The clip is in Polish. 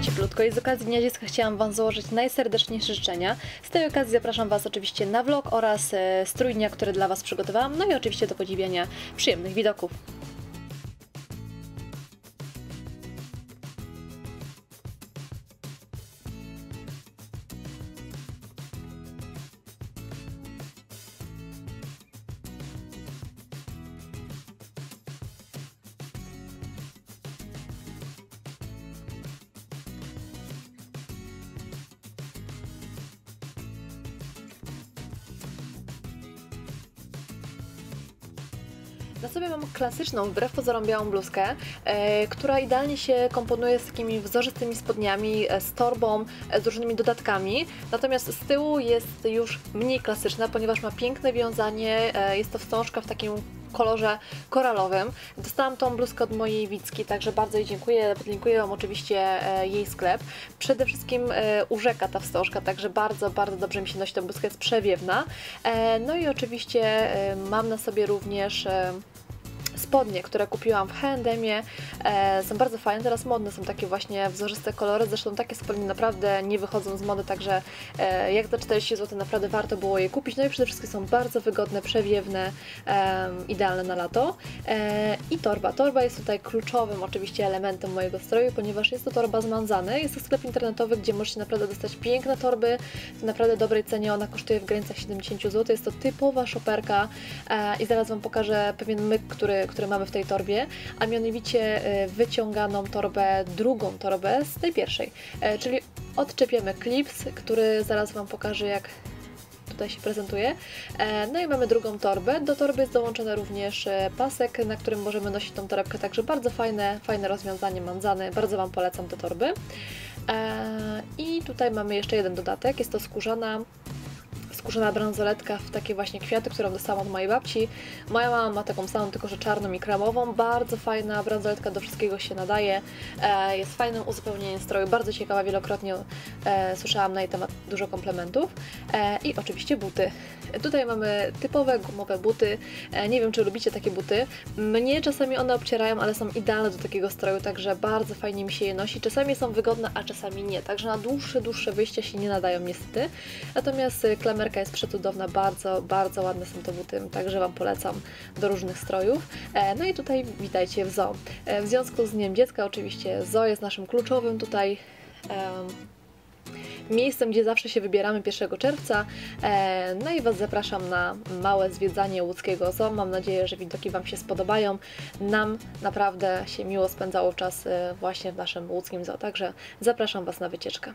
cieplutko i z okazji Dnia Dziecka chciałam Wam złożyć najserdeczniejsze życzenia. Z tej okazji zapraszam Was oczywiście na vlog oraz e, strój dnia, który dla Was przygotowałam, no i oczywiście do podziwiania przyjemnych widoków. Na sobie mam klasyczną, wbrew pozorom białą bluzkę, e, która idealnie się komponuje z takimi wzorzystymi spodniami, e, z torbą, e, z różnymi dodatkami. Natomiast z tyłu jest już mniej klasyczna, ponieważ ma piękne wiązanie, e, jest to wstążka w takim kolorze koralowym. Dostałam tą bluzkę od mojej Wicki, także bardzo jej dziękuję. Podlinkuję Wam oczywiście e, jej sklep. Przede wszystkim e, urzeka ta wstążka, także bardzo, bardzo dobrze mi się nosi. Ta bluzka jest przewiewna. No i oczywiście mam na sobie również spodnie, które kupiłam w H&M-ie. E, są bardzo fajne, teraz modne są takie właśnie wzorzyste kolory, zresztą takie spodnie naprawdę nie wychodzą z mody, także e, jak za 40 zł naprawdę warto było je kupić. No i przede wszystkim są bardzo wygodne, przewiewne, e, idealne na lato. E, I torba. Torba jest tutaj kluczowym oczywiście elementem mojego stroju, ponieważ jest to torba z Manzany. Jest to sklep internetowy, gdzie możecie naprawdę dostać piękne torby w naprawdę dobrej cenie. Ona kosztuje w granicach 70 zł. Jest to typowa szoperka e, i zaraz Wam pokażę pewien myk, który, który mamy w tej torbie, a mianowicie e, wyciąganą torbę, drugą torbę z tej pierwszej. E, Czyli odczepiamy klips, który zaraz Wam pokażę jak tutaj się prezentuje. E, No i mamy drugą torbę. Do torby jest dołączony również pasek, na którym możemy nosić tą torebkę, także bardzo fajne, fajne rozwiązanie manzany. Bardzo Wam polecam te torby. I tutaj mamy jeszcze jeden dodatek, jest to skórzana skórzana bransoletka w takie właśnie kwiaty, którą dostałam od mojej babci. Moja mama ma taką samą, tylko że czarną i kremową. Bardzo fajna bransoletka, do wszystkiego się nadaje. E, jest fajnym uzupełnieniem stroju, bardzo ciekawa, wielokrotnie e, słyszałam na jej temat dużo komplementów. E, I oczywiście buty. Tutaj mamy typowe gumowe buty. E, nie wiem, czy lubicie takie buty. Mnie czasami one obcierają, ale są idealne do takiego stroju, także bardzo fajnie mi się je nosi. Czasami są wygodne, a czasami nie. Także na dłuższe, dłuższe wyjścia się nie nadają niestety. Natomiast y, klamerka jest przecudowna, bardzo, bardzo ładne są te buty, także Wam polecam do różnych strojów. E, No i tutaj witajcie w zoo. E, W związku z Dniem Dziecka oczywiście zoo jest naszym kluczowym tutaj em, miejscem, gdzie zawsze się wybieramy 1 czerwca. E, No i Was zapraszam na małe zwiedzanie łódzkiego zoo. Mam nadzieję, że widoki Wam się spodobają. Nam naprawdę się miło spędzało czas właśnie w naszym łódzkim zoo, także zapraszam Was na wycieczkę.